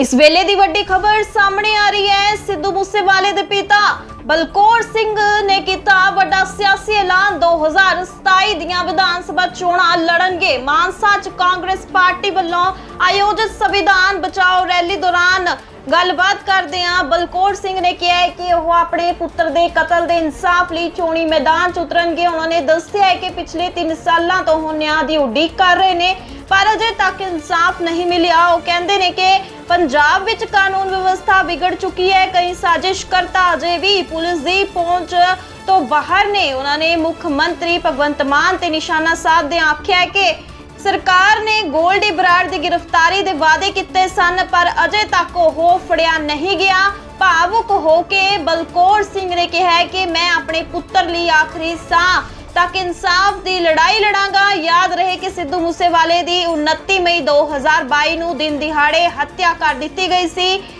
ਇਸ ਵੇਲੇ ਦੀ ਵੱਡੀ ਖਬਰ ਸਾਹਮਣੇ ਆ ਰਹੀ ਹੈ। ਸਿੱਧੂ ਮੂਸੇਵਾਲੇ ਦੇ ਪਿਤਾ ਬਲਕੌਰ ਸਿੰਘ ਨੇ ਕੀਤਾ ਵੱਡਾ ਸਿਆਸੀ ਐਲਾਨ। 2027 ਦੀਆਂ ਵਿਧਾਨ ਸਭਾ ਚੋਣਾਂ ਲੜਨਗੇ। ਮਾਨਸਾ ਚ ਕਾਂਗਰਸ ਪਾਰਟੀ ਵੱਲੋਂ ਆਯੋਜਿਤ ਸੰਵਿਧਾਨ ਬਚਾਓ ਰੈਲੀ ਦੌਰਾਨ ਗੱਲਬਾਤ ਕਰਦੇ ਆ ਬਲਕੌਰ ਸਿੰਘ ਨੇ ਕਿਹਾ ਹੈ ਕਿ ਉਹ ਆਪਣੇ ਪੁੱਤਰ ਦੇ ਕਤਲ ਦੇ ਇਨਸਾਫ ਲਈ ਚੋਣੀ ਮੈਦਾਨ ਚ ਉਤਰਨਗੇ। ਉਹਨਾਂ ਨੇ ਦੱਸਿਆ ਹੈ ਕਿ ਪਿਛਲੇ 3 ਸਾਲਾਂ ਤੋਂ ਉਹ ਨਿਆਂ ਦੀ ਉਡੀਕ ਕਰ ਰਹੇ ਨੇ, ਪਰ ਅਜੇ ਤੱਕ ਇਨਸਾਫ ਨਹੀਂ ਮਿਲਿਆ। ਉਹ ਕਹਿੰਦੇ ਨੇ ਕਿ ਪੰਜਾਬ ਵਿੱਚ ਕਾਨੂੰਨ ਵਿਵਸਥਾ ਵਿਗੜ ਚੁੱਕੀ ਹੈ। ਕਈ ਸਾਜ਼ਿਸ਼ਕਰਤਾ ਅਜੇ ਵੀ ਪੁਲਿਸ ਦੀ ਪਹੁੰਚ ਤੋਂ ਬਾਹਰ ਨੇ। ਉਹਨਾਂ ਨੇ ਮੁੱਖ ਮੰਤਰੀ ਭਗਵੰਤ ਮਾਨ ਤੇ ਨਿਸ਼ਾਨਾ ਸਾਧਦੇ ਆਖਿਆ ਕਿ ਸਰਕਾਰ ਨੇ ਗੋਲਡੀ ਬਰਾੜ ਦੀ ਗ੍ਰਿਫਤਾਰੀ ਦੇ ਵਾਅਦੇ ਕੀਤੇ ਸਨ, ਪਰ ਅਜੇ ਤੱਕ ਉਹ ਫੜਿਆ ਨਹੀਂ ਗਿਆ। ਭਾਵੁਕ ਹੋ ਕੇ ਬਲਕੌਰ ਸਿੰਘ ਨੇ ਕਿਹਾ ਕਿ ਮੈਂ ਆਪਣੇ ਪੁੱਤਰ ਲਈ ਆਖਰੀ ਸਾਹ ਤੱਕ ਇਨਸਾਫ ਦੀ ਲੜਾਈ ਲੜਾਂਗਾ। ਯਾਦ ਰਹੇ ਕਿ ਸਿੱਧੂ ਮੂਸੇਵਾਲੇ ਦੀ 29 ਮਈ 2022 ਨੂੰ ਦਿਨ ਦਿਹਾੜੇ ਹੱਤਿਆ ਕਰ ਦਿੱਤੀ ਗਈ ਸੀ।